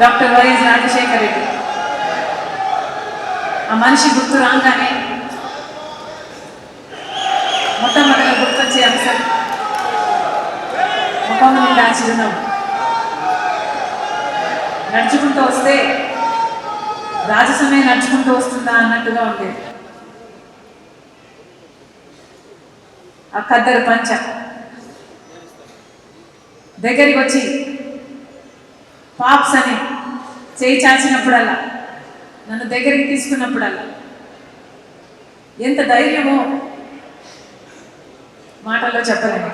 Doctor YS Rajasekhar Reddy. ఆ మనిషి గుర్తు రాగానే మొట్టమొదటిగా గుర్తొచ్చే అంశం ముఖం నిండా చిరునవ్వు. నడుచుకుంటూ వస్తే రాజసమే నడుచుకుంటూ వస్తుందా అన్నట్టుగా ఉండేది. ఆ కద్దరు పంచ. దగ్గరికి వచ్చి పాప్స్ అని చేయి చాచినప్పుడల్లా నన్ను దగ్గరికి తీసుకున్నప్పుడల్లా. ఎంత ధైర్యమో మాటల్లో చెప్పలేము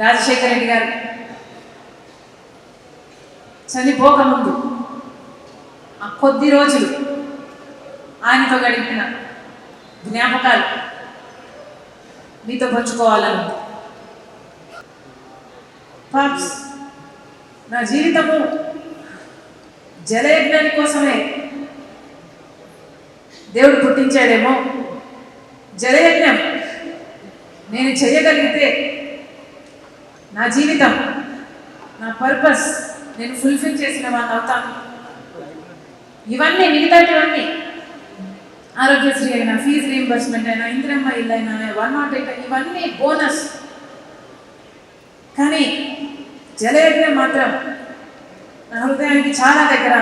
రాజశేఖర రెడ్డి గారు చనిపోకముందు ఆ కొద్ది రోజులు ఆయనతో గడిపిన జ్ఞాపకాలు మీతో పంచుకోవాలని పాప్స్ నా జీవితము జలయజ్ఞాని కోసమే. దేవుడు పుట్టించాడేమో. జలయజ్ఞం. నేను చేయగలిగితే నా జీవితం నా పర్పస్ నేను ఫుల్ఫిల్ చేసిన వాడిని అవుతాను. ఇవన్నీ మిగతాటివన్నీ ఆరోగ్యశ్రీ అయినా ఫీజు రీఎంబర్స్మెంట్ అయినా ఇంద్రమ్మ ఇల్లు అయినా వన్ నాట్ ఎయిట్ ఇవన్నీ బోనస్. కానీ జలయజ్ఞం మాత్రం నా హృదయానికి చాలా దగ్గర.